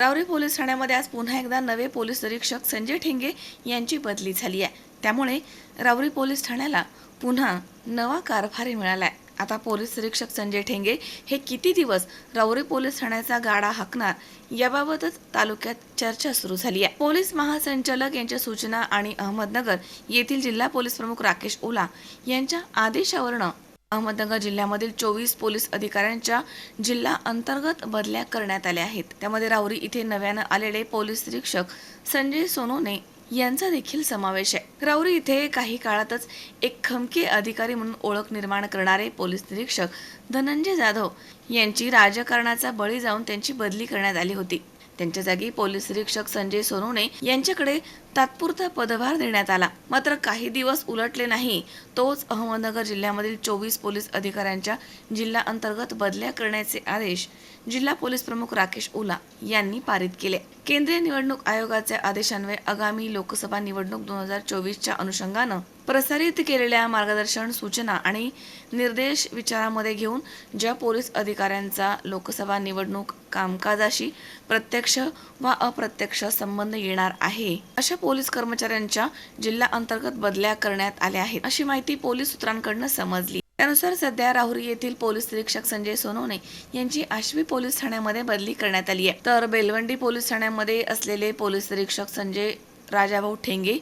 रावरी police ठाण्यामध्ये आज पुन्हा एकदा नवे पोलीस निरीक्षक संजय ठेंगे यांची बदली झाली आहे. त्यामुळे रावरी पोलीस ठाण्याला पुन्हा नवा कारभारी मिळाला आहे आता पोलीस निरीक्षक संजय ठेंगे हे किती दिवस रावरी पोलीस ठाण्याचा गाडा हाकणार याबाबतच तालुक्यात चर्चा सुरू झाली आहे. पोलीस महासंचालक यांच्या सूचना आणि अहमदनगर येथील जिल्हा पोलीस प्रमुख राकेश ओला यांच्या आदेशावरनं अहमदनगर जिल्ह्यामधील चोवीस पोलीस अधिकाऱ्यांच्या जिल्हा अंतर्गत बदल्या करण्यात आल्या आहेत. त्यामध्ये राहुरी इथे नव्यानं आलेले पोलीस निरीक्षक संजय सोनोने यांचा देखील समावेश आहे. राऊरी इथे काही काळातच एक खमके अधिकारी म्हणून ओळख निर्माण करणारे पोलीस निरीक्षक धनंजय जाधव यांची राजकारणाचा बळी जाऊन त्यांची बदली करण्यात आली होती. त्यांच्या जागी पोलीस निरीक्षक संजय सोनवणे यांच्याकडे तात्पुरता पदभार देण्यात आला. मात्र काही दिवस उलटले नाही. तोच अहमदनगर जिल्ह्यामधील चोवीस पोलीस अधिकाऱ्यांच्या जिल्हा अंतर्गत बदल्या करण्याचे आदेश जिल्हा पोलीस प्रमुख राकेश उला यांनी पारित केले. केंद्रीय निवडणूक आयोगाच्या आदेशान्वये आगामी लोकसभा निवडणूक दोन हजार चोवीसच्या अनुषंगानं प्रसारित केलेल्या मार्गदर्शन सूचना आणि निर्देश विचारामध्ये घेऊन ज्या पोलीस अधिकाऱ्यांचा लोकसभा निवडणूक कामकाजाशी प्रत्यक्ष वा अप्रत्यक्ष संबंध येणार आहे अशा पोलीस कर्मचाऱ्यांच्या जिल्हा अंतर्गत बदल्या करण्यात आल्या आहेत. अशी माहिती पोलीस सूत्रांकडनं समजली. त्यानुसार सध्या राहुरी येथील पोलीस निरीक्षक संजय सोनवणे यांची आश्वी पोलीस ठाण्यामध्ये बदली करण्यात आली आहे. तर बेलवंडी पोलीस ठाण्यामध्ये असलेले पोलीस निरीक्षक संजय राजाभाऊ ठेंगे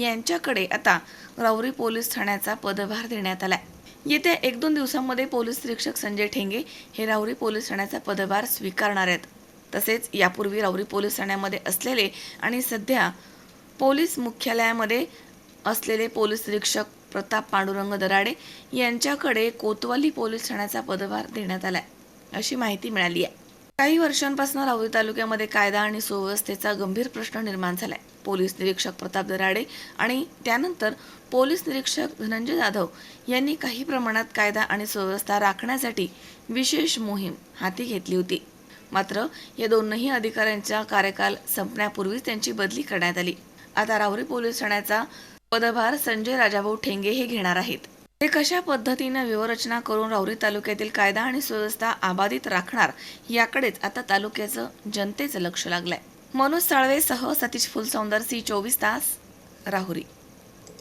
यांच्याकडे आता राहुरी पोलीस ठाण्याचा पदभार देण्यात आला येत्या एक दोन दिवसांमध्ये पोलीस निरीक्षक संजय ठेंगे हे राहुरी पोलीस ठाण्याचा पदभार स्वीकारणार आहेत. तसेच यापूर्वी राहुरी पोलीस ठाण्यामध्ये असलेले आणि सध्या पोलीस मुख्यालयामध्ये असलेले पोलीस निरीक्षक प्रताप पांडुरंग दराडे यांच्याकडे कोतवाली पोलीस ठाण्याचा पदभार देण्यात आला अशी माहिती मिळाली आहे काही वर्षांपासून राहुरी तालुक्यामध्ये कायदा आणि सुव्यवस्थेचा गंभीर प्रश्न निर्माण झालाय. पोलीस निरीक्षक प्रताप दराडे आणि त्यानंतर पोलीस निरीक्षक धनंजय जाधव यांनी काही प्रमाणात कायदा आणि सुव्यवस्था राखण्यासाठी विशेष मोहीम हाती घेतली होती. मात्र या दोनही अधिकाऱ्यांचा कार्यकाल संपण्यापूर्वीच त्यांची बदली करण्यात आली. आता राहुरी पोलीस ठाण्याचा पदभार संजय राजाभाऊ ठेंगे हे घेणार आहेत. ते कशा पद्धतीनं व्यूहरचना करून राहुरी तालुक्यातील कायदा आणि सुव्यवस्था आबाधित राखणार याकडेच आता तालुक्याचं जनतेचं लक्ष लागलंय. मनोज साळवेसह सतीश फुलसौंदर सी चोवीस तास राहुरी.